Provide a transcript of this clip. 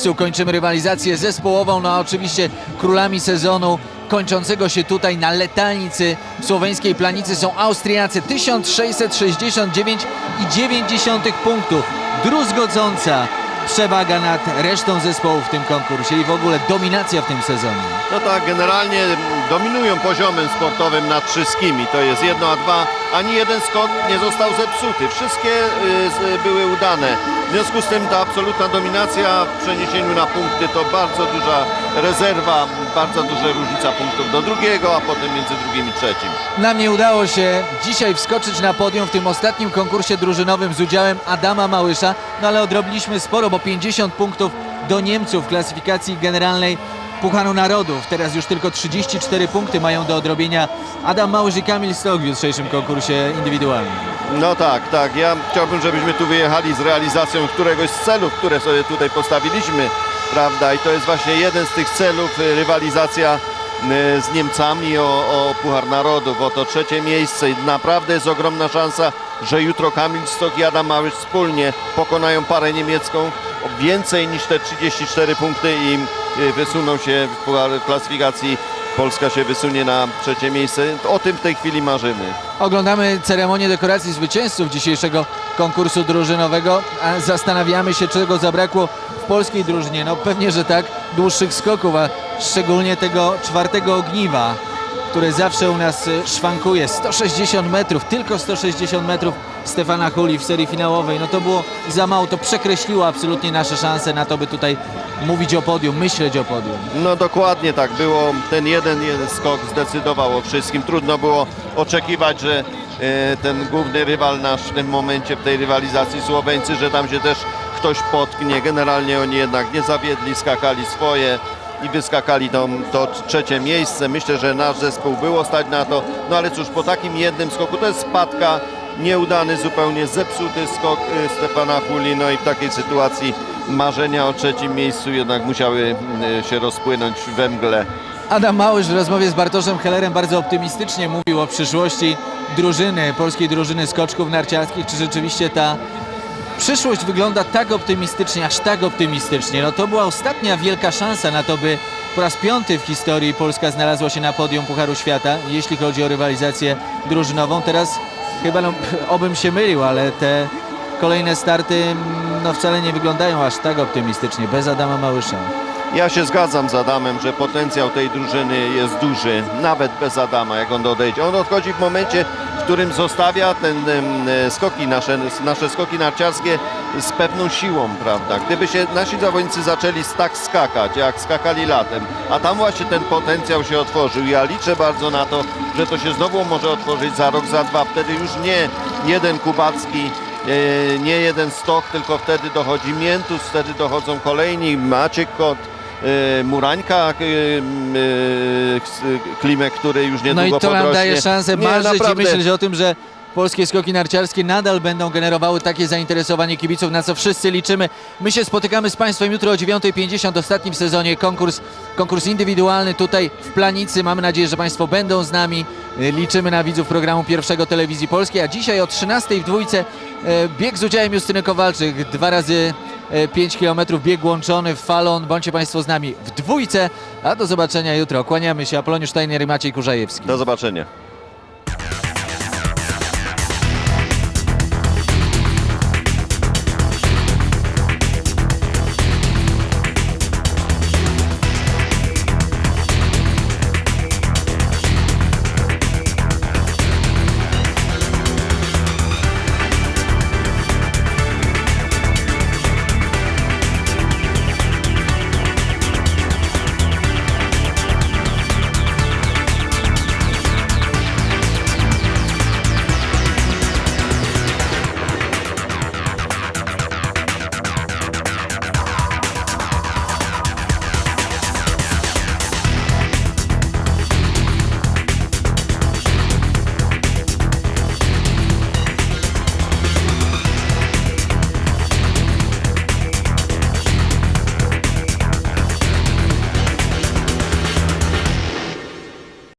miejscu kończymy rywalizację zespołową, no a oczywiście królami sezonu kończącego się tutaj na letalnicy słoweńskiej planicy są Austriacy 1669,9 punktów. Druzgodząca przewaga nad resztą zespołów w tym konkursie i w ogóle dominacja w tym sezonie. No tak, generalnie dominują poziomem sportowym nad wszystkimi. To jest jedno, a dwa. Ani jeden skok nie został zepsuty. Wszystkie y, były udane. W związku z tym ta absolutna dominacja w przeniesieniu na punkty to bardzo duża rezerwa, bardzo duża różnica punktów do drugiego, a potem między drugim i trzecim. Nam nie udało się dzisiaj wskoczyć na podium w tym ostatnim konkursie drużynowym z udziałem Adama Małysza, no ale odrobiliśmy sporo, bo 50 punktów do Niemców w klasyfikacji generalnej Pucharu Narodów. Teraz już tylko 34 punkty mają do odrobienia Adam Małysz i Kamil Stok w jutrzejszym konkursie indywidualnym. No tak, tak. Ja chciałbym, żebyśmy tu wyjechali z realizacją któregoś z celów, które sobie tutaj postawiliśmy, prawda? I to jest właśnie jeden z tych celów, y, rywalizacja y, z Niemcami o, o Puchar Narodów, o to trzecie miejsce. I naprawdę jest ogromna szansa, że jutro Kamil Stok i Adam Małysz wspólnie pokonają parę niemiecką o więcej niż te 34 punkty i y, wysuną się w klasyfikacji. Polska się wysunie na trzecie miejsce. O tym w tej chwili marzymy. Oglądamy ceremonię dekoracji zwycięzców dzisiejszego konkursu drużynowego, zastanawiamy się, czego zabrakło w polskiej drużynie. No pewnie, że tak, dłuższych skoków, a szczególnie tego czwartego ogniwa, które zawsze u nas y, szwankuje. 160 metrów, tylko 160 metrów Stefana Huli w serii finałowej. No to było za mało, to przekreśliło absolutnie nasze szanse na to, by tutaj mówić o podium, myśleć o podium. No dokładnie tak było. Ten jeden, jeden skok zdecydował o wszystkim. Trudno było oczekiwać, że e, ten główny rywal nasz w tym momencie w tej rywalizacji Słoweńcy, że tam się też ktoś potknie. Generalnie oni jednak nie zawiedli, skakali swoje i wyskakali to, to trzecie miejsce. Myślę, że nasz zespół było stać na to. No ale cóż, po takim jednym skoku to jest spadka. Nieudany, zupełnie zepsuty skok e, Stefana Huli. No i w takiej sytuacji marzenia o trzecim miejscu jednak musiały e, się rozpłynąć we mgle. Adam Małysz w rozmowie z Bartoszem Hellerem bardzo optymistycznie mówił o przyszłości drużyny, polskiej drużyny skoczków narciarskich. Czy rzeczywiście ta przyszłość wygląda tak optymistycznie, aż tak optymistycznie? No to była ostatnia wielka szansa na to, by po raz piąty w historii Polska znalazła się na podium Pucharu Świata, jeśli chodzi o rywalizację drużynową. Teraz chyba, no, obym się mylił, ale te kolejne starty mm, no, wcale nie wyglądają aż tak optymistycznie, bez Adama Małysza. Ja się zgadzam z Adamem, że potencjał tej drużyny jest duży, nawet bez Adama, jak on odejdzie. On odchodzi w momencie, którym zostawia ten e, skoki, nasze, nasze skoki narciarskie z pewną siłą, prawda? Gdyby się nasi zawodnicy zaczęli tak skakać, jak skakali latem, a tam właśnie ten potencjał się otworzył. Ja liczę bardzo na to, że to się znowu może otworzyć za rok, za dwa. Wtedy już nie jeden Kubacki, e, nie jeden stok, tylko wtedy dochodzi Miętus, wtedy dochodzą kolejni, Maciek Kot, Murańka, e, m, e, Klimek, który już No niedługo i to nam podrośnie. daje szansę Nie, marzyć naprawdę. i myśleć o tym, że polskie skoki narciarskie nadal będą generowały takie zainteresowanie kibiców, na co wszyscy liczymy. My się spotykamy z Państwem jutro o 9.50 w ostatnim sezonie. Konkurs, konkurs indywidualny tutaj w Planicy. Mamy nadzieję, że Państwo będą z nami. Y, Liczymy na widzów programu pierwszego Telewizji Polskiej, a dzisiaj o 13.00 w dwójce bieg z udziałem Justyny Kowalczyk. Dwa razy 5 km bieg łączony w falon. Bądźcie Państwo z nami w dwójce, a do zobaczenia jutro. Kłaniamy się. Apoloniusz Steiner i Maciej Kurzajewski. Do zobaczenia.